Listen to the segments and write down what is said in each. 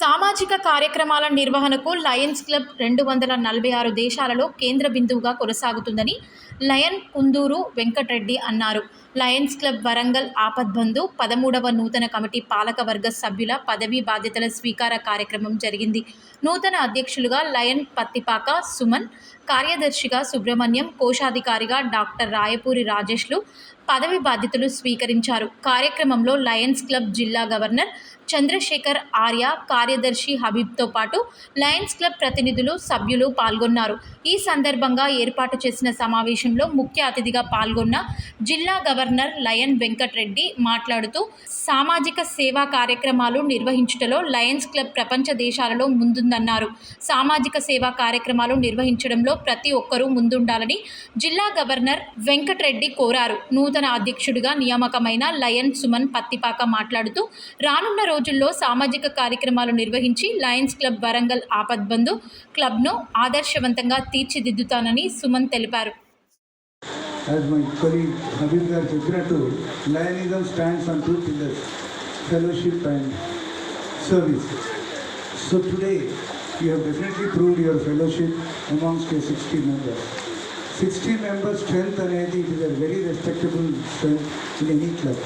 సామాజిక కార్యక్రమాల నిర్వహణకు లయన్స్ క్లబ్ రెండు వందల నలభై ఆరు దేశాలలో కేంద్ర బిందువుగా కొనసాగుతుందని లయన్ కుందూరు వెంకటరెడ్డి అన్నారు. లయన్స్ క్లబ్ వరంగల్ ఆపద్బంధు పదమూడవ నూతన కమిటీ పాలకవర్గ సభ్యుల పదవీ బాధ్యతల స్వీకార కార్యక్రమం జరిగింది. నూతన అధ్యక్షులుగా లయన్ పత్తిపాక సుమన్ కార్యదర్శిగా సుబ్రహ్మణ్యం కోశాధికారిగా డాక్టర్ రాయపూరి రాజేష్లు పదవి బాధ్యతలు స్వీకరించారు. కార్యక్రమంలో లయన్స్ క్లబ్ జిల్లా గవర్నర్ చంద్రశేఖర్ ఆర్య కార్యదర్శి హబీబ్తో పాటు లయన్స్ క్లబ్ ప్రతినిధులు సభ్యులు పాల్గొన్నారు. ఈ సందర్భంగా ఏర్పాటు చేసిన సమావేశంలో ముఖ్య అతిథిగా పాల్గొన్న జిల్లా గవర్నర్ లయన్ వెంకట్రెడ్డి మాట్లాడుతూ సామాజిక సేవా కార్యక్రమాలు నిర్వహించుటలో లయన్స్ క్లబ్ ప్రపంచ దేశాలలో ముందుందన్నారు. సామాజిక సేవా కార్యక్రమాలు నిర్వహించడంలో ప్రతి ఒక్కరూ ముందుండాలని జిల్లా గవర్నర్ వెంకట్రెడ్డి కోరారు. నూతన అధ్యక్షుడిగా నియామకమైన లయన్ సుమన్ పత్తిపాక మాట్లాడుతూ రానున్న రోజు రోజుల్లో సామాజిక కార్యక్రమాలు నిర్వహించి లయన్స్ క్లబ్ వరంగల్ ఆపద్బంధు క్లబ్ను ఆదర్శవంతంగా తీర్చిదిద్దుతానని సుమన్ తెలిపారు. As my colleague Habib గారు చెప్పినట్టు Lionism stands on two pillars fellowship and service so today you have definitely proved your fellowship amongst your sixty members sixty members strength అనేది it is a very respectable strength in any club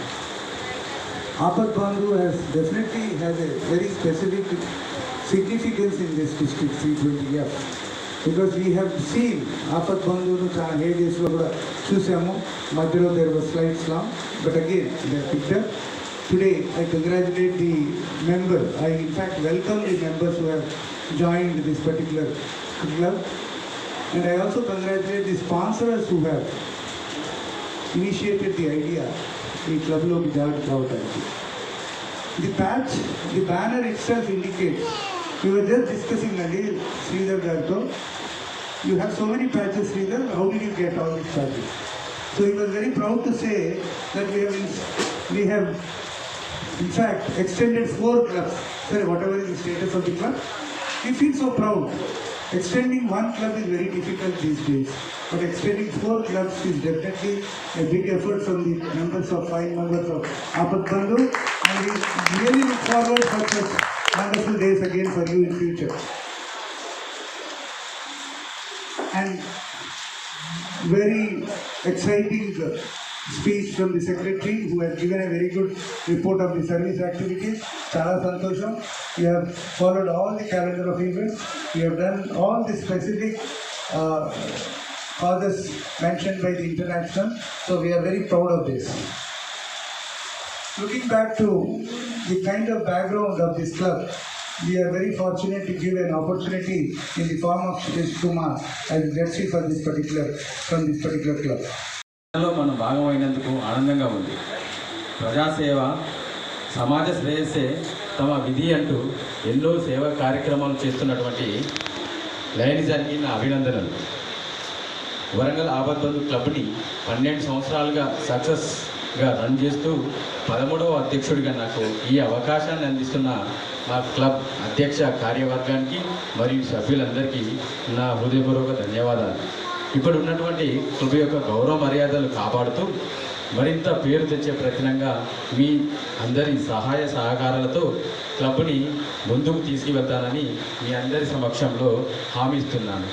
Apat Bandhu has definitely has a very specific significance in this district 320F. Because we have seen ఆపత్ బంధువులు చాలా హేడియస్లో కూడా చూసాము మధ్యలో there was slide slam but again they picture today I congratulate the member I in fact welcome the members who have joined this particular club and I also congratulate the sponsorers who have initiated the idea the club logo is out. The patch, the banner itself indicates, we were just discussing earlier, Sridhar Garto, you have so many patches Sridhar, how did you get all these patches? So he was very proud to say that we have, we have in fact extended four clubs, sorry, whatever is the status of the club. he feels so proud. Extending one club is very difficult these days but extending four clubs is definitely a big effort from the members of five members of Apat Bandhu and we really look forward for such wonderful days again for you in future and very exciting speech from the secretary who has given a very good report of the service activities. Chala Santosham, you have followed all the calendar of events. You have done all the specific uh, causes mentioned by the international. So we are very proud of this. Looking back to the kind of background of this club, we are very fortunate to give an opportunity in the form of Shrish Kumar as deputy for this particular from this particular club. లో మనం భాగమైనందుకు ఆనందంగా ఉంది ప్రజాసేవ సమాజ శ్రేయస్సే తమ విధి అంటూ ఎన్నో సేవా కార్యక్రమాలు చేస్తున్నటువంటి లయనిజానికి జరిగిన అభినందనలు వరంగల్ ఆపద్బంధు క్లబ్ని పన్నెండు సంవత్సరాలుగా సక్సెస్గా రన్ చేస్తూ పదమూడవ అధ్యక్షుడిగా నాకు ఈ అవకాశాన్ని అందిస్తున్న మా క్లబ్ అధ్యక్ష కార్యవర్గానికి మరియు సభ్యులందరికీ నా హృదయపూర్వక ధన్యవాదాలు. ఇప్పుడు ఉన్నటువంటి క్లబ్ యొక్క గౌరవ మర్యాదలు కాపాడుతూ మరింత పేరు తెచ్చే ప్రయత్నంగా మీ అందరి సహాయ సహకారాలతో క్లబ్ని ముందుకు తీసుకువెళ్తానని మీ అందరి సమక్షంలో హామీ ఇస్తున్నాను.